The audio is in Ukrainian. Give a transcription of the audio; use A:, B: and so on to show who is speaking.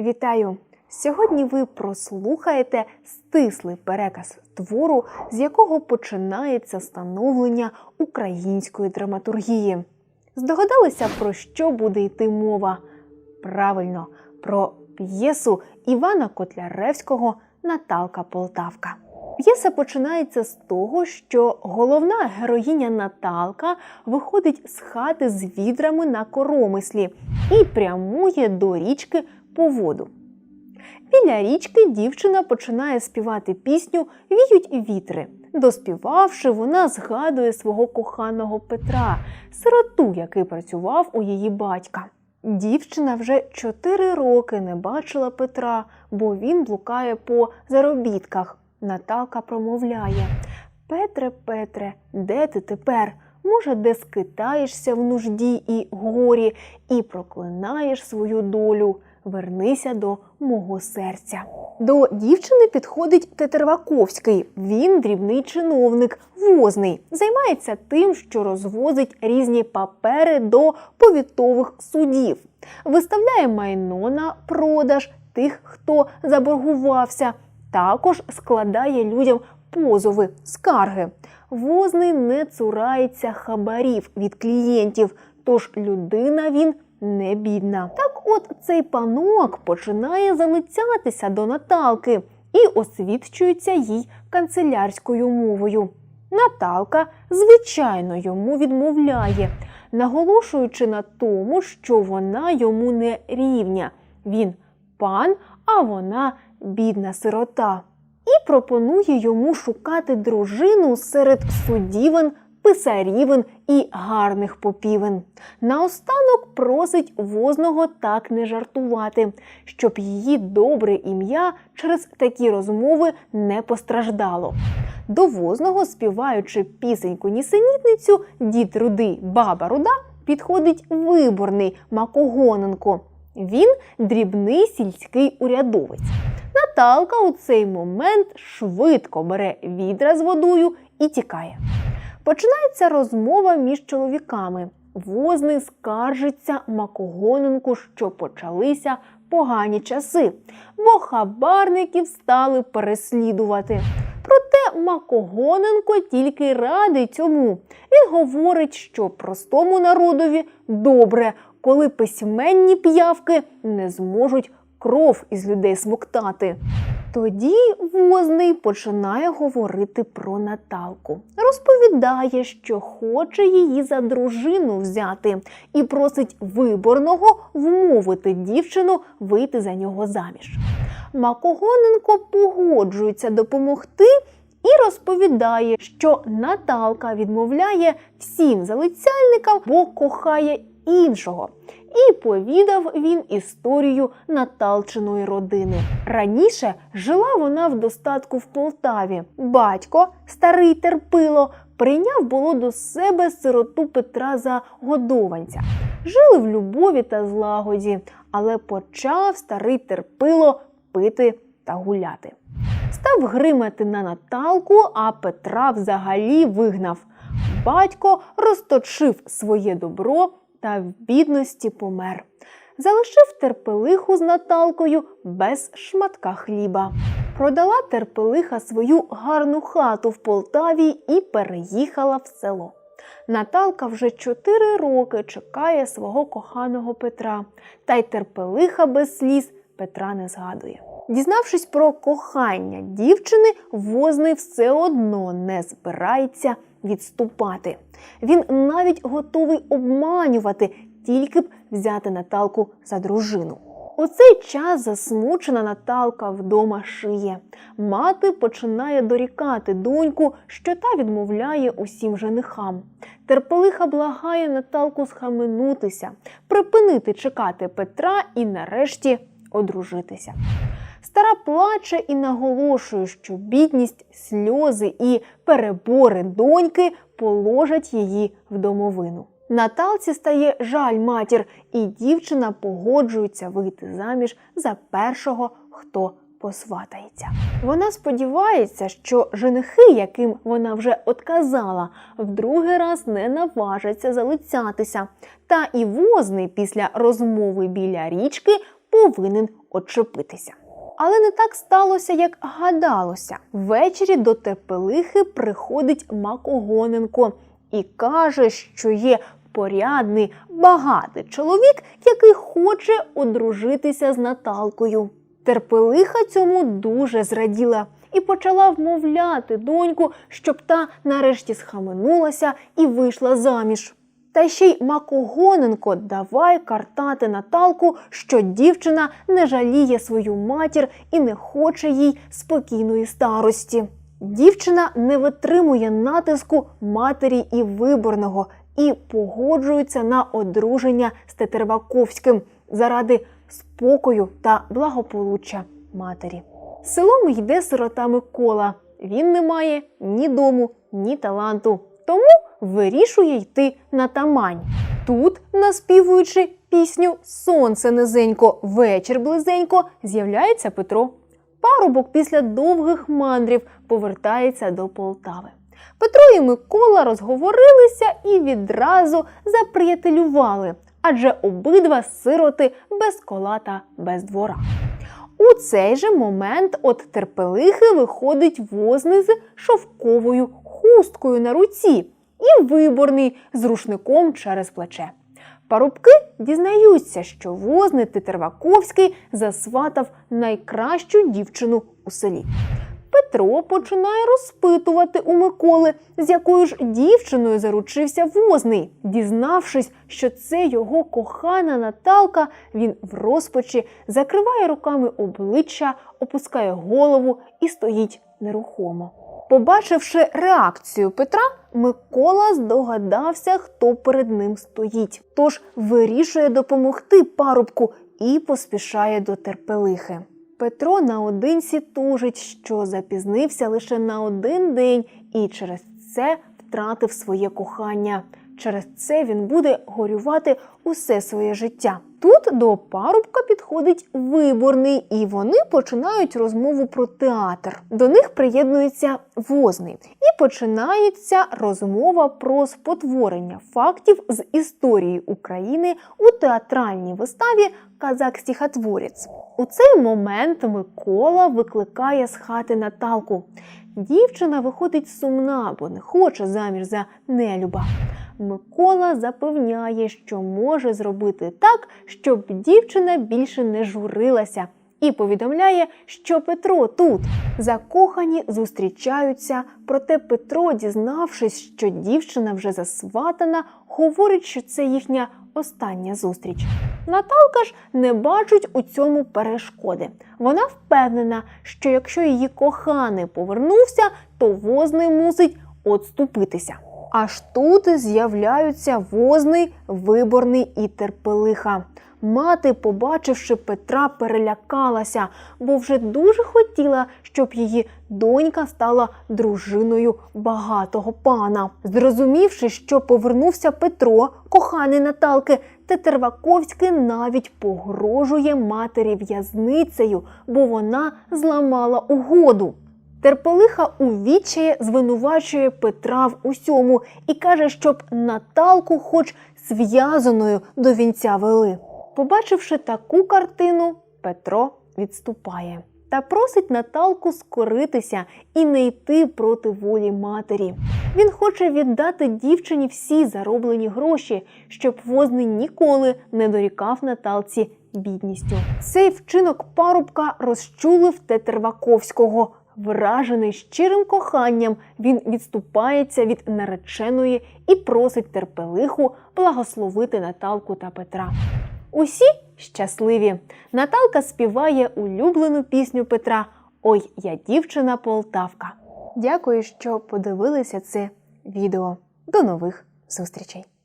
A: Вітаю! Сьогодні ви прослухаєте стислий переказ твору, з якого починається становлення української драматургії. Здогадалися, про що буде йти мова? Правильно, про п'єсу Івана Котляревського Наталка Полтавка. П'єса починається з того, що головна героїня Наталка виходить з хати з відрами на коромислі і прямує до річки по воду. Біля річки дівчина починає співати пісню Віють вітри. Доспівавши, вона згадує свого коханого Петра, сироту, який працював у її батька. Дівчина вже чотири роки не бачила Петра, бо він блукає по заробітках. Наталка промовляє: Петре, Петре, де ти тепер? Може, де скитаєшся в нужді і горі, і проклинаєш свою долю. Вернися до мого серця. До дівчини підходить Тетерваковський. Він дрібний чиновник, возний, займається тим, що розвозить різні папери до повітових судів, виставляє майно на продаж тих, хто заборгувався. Також складає людям позови, скарги. Возний не цурається хабарів від клієнтів, тож людина він не бідна. От цей панок починає залицятися до Наталки і освідчується їй канцелярською мовою. Наталка, звичайно, йому відмовляє, наголошуючи на тому, що вона йому не рівня. Він пан, а вона бідна сирота. І пропонує йому шукати дружину серед судівен, писарівен і гарних попівен. Наостанок просить возного так не жартувати, щоб її добре ім'я через такі розмови не постраждало. До возного, співаючи пісеньку нісенітницю, дід рудий, баба руда, підходить виборний Макогоненко. Він дрібний сільський урядовець. Наталка у цей момент швидко бере відра з водою і тікає. Починається розмова між чоловіками. Возний скаржиться Макогоненку, що почалися погані часи, бо хабарників стали переслідувати. Проте Макогоненко тільки радий цьому. Він говорить, що простому народові добре, коли письменні п'явки не зможуть кров із людей смоктати. Тоді возний починає говорити про Наталку. Розповідає, що хоче її за дружину взяти, і просить виборного вмовити дівчину вийти за нього заміж. Макогоненко погоджується допомогти і розповідає, що Наталка відмовляє всім залицяльникам, бо кохає іншого. І повідав він історію Наталчиної родини. Раніше жила вона в достатку в Полтаві. Батько, старий терпило, прийняв було до себе сироту Петра за годованця. Жили в любові та злагоді, але почав старий терпило пити та гуляти. Став гримати на Наталку, а Петра взагалі вигнав. Батько розточив своє добро та в бідності помер. Залишив терпелиху з Наталкою без шматка хліба. Продала терпелиха свою гарну хату в Полтаві і переїхала в село. Наталка вже чотири роки чекає свого коханого Петра, та й терпелиха без сліз Петра не згадує. Дізнавшись про кохання дівчини, возний все одно не збирається відступати. Він навіть готовий обманювати, тільки б взяти Наталку за дружину. У цей час засмучена Наталка вдома шиє. Мати починає дорікати доньку, що та відмовляє усім женихам. Терпелиха благає Наталку схаменутися, припинити чекати Петра і нарешті одружитися. Стара плаче і наголошує, що бідність, сльози і перебори доньки положать її в домовину. Наталці стає жаль матір, і дівчина погоджується вийти заміж за першого, хто посватається. Вона сподівається, що женихи, яким вона вже отказала, в другий раз не наважаться залицятися. Та і возний після розмови біля річки повинен очепитися. Але не так сталося, як гадалося. Ввечері до Терпелихи приходить Макогоненко і каже, що є порядний, багатий чоловік, який хоче одружитися з Наталкою. Терпелиха цьому дуже зраділа і почала вмовляти доньку, щоб та нарешті схаменулася і вийшла заміж. Та ще й Макогоненко давай картати Наталку, що дівчина не жаліє свою матір і не хоче їй спокійної старості. Дівчина не витримує натиску матері і виборного і погоджується на одруження з Тетерваковським заради спокою та благополуччя матері. Селом йде сирота Микола. Він не має ні дому, ні таланту. Тому вирішує йти на тамань. Тут, наспівуючи пісню Сонце низенько, вечір близенько, з'являється Петро. Парубок після довгих мандрів повертається до Полтави. Петро і Микола розговорилися і відразу заприятелювали, адже обидва сироти без кола та без двора. У цей же момент от терпелихи виходить возний з шовковою хусткою на руці і виборний з рушником через плече. Парубки дізнаються, що возний Тетерваковський засватав найкращу дівчину у селі. Петро починає розпитувати у Миколи, з якою ж дівчиною заручився возний. Дізнавшись, що це його кохана Наталка, він в розпачі закриває руками обличчя, опускає голову і стоїть нерухомо. Побачивши реакцію Петра, Микола здогадався, хто перед ним стоїть. Тож вирішує допомогти парубку і поспішає до терпелихи. Петро наодинці тужить, що запізнився лише на один день і через це втратив своє кохання. Через це він буде горювати усе своє життя. Тут до парубка підходить виборний, і вони починають розмову про театр. До них приєднується возний, і починається розмова про спотворення фактів з історії України у театральній виставі Казак стихотворець. У цей момент Микола викликає з хати Наталку. Дівчина виходить сумна, бо не хоче заміж за нелюба. Микола запевняє, що може зробити так, щоб дівчина більше не журилася, і повідомляє, що Петро тут. Закохані зустрічаються, проте Петро, дізнавшись, що дівчина вже засватана, говорить, що це їхня остання зустріч. Наталка ж не бачить у цьому перешкоди. Вона впевнена, що якщо її коханий повернувся, то возний мусить отступитися. Аж тут з'являються возний, виборний і терпелиха. Мати, побачивши Петра, перелякалася, бо вже дуже хотіла, щоб її донька стала дружиною багатого пана. Зрозумівши, що повернувся Петро, коханий Наталки, Тетерваковський навіть погрожує матері в'язницею, бо вона зламала угоду. Терпелиха у відчаї звинувачує Петра в усьому і каже, щоб Наталку хоч зв'язаною до вінця вели. Побачивши таку картину, Петро відступає та просить Наталку скоритися і не йти проти волі матері. Він хоче віддати дівчині всі зароблені гроші, щоб возний ніколи не дорікав Наталці бідністю. Цей вчинок парубка розчулив Тетерваковського. Вражений щирим коханням, він відступається від нареченої і просить терпелиху благословити Наталку та Петра. Усі щасливі. Наталка співає улюблену пісню Петра Ой, я дівчина Полтавка. Дякую, що подивилися це відео. До нових зустрічей!